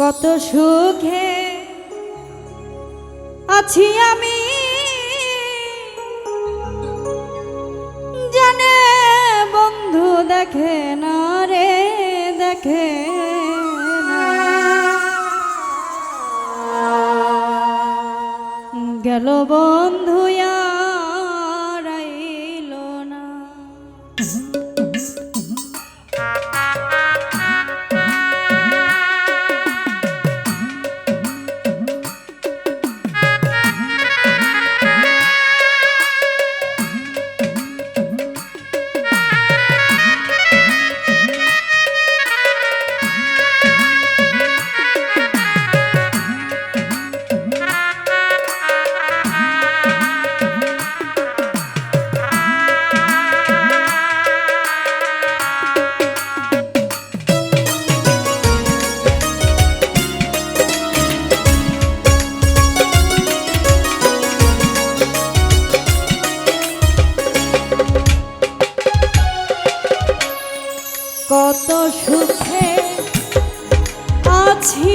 কত সুখে আছি আমি জানে বন্ধু দেখে না রে দেখে। গেল বন্ধু আর না কত সুখে আছি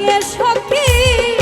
আগে সখী।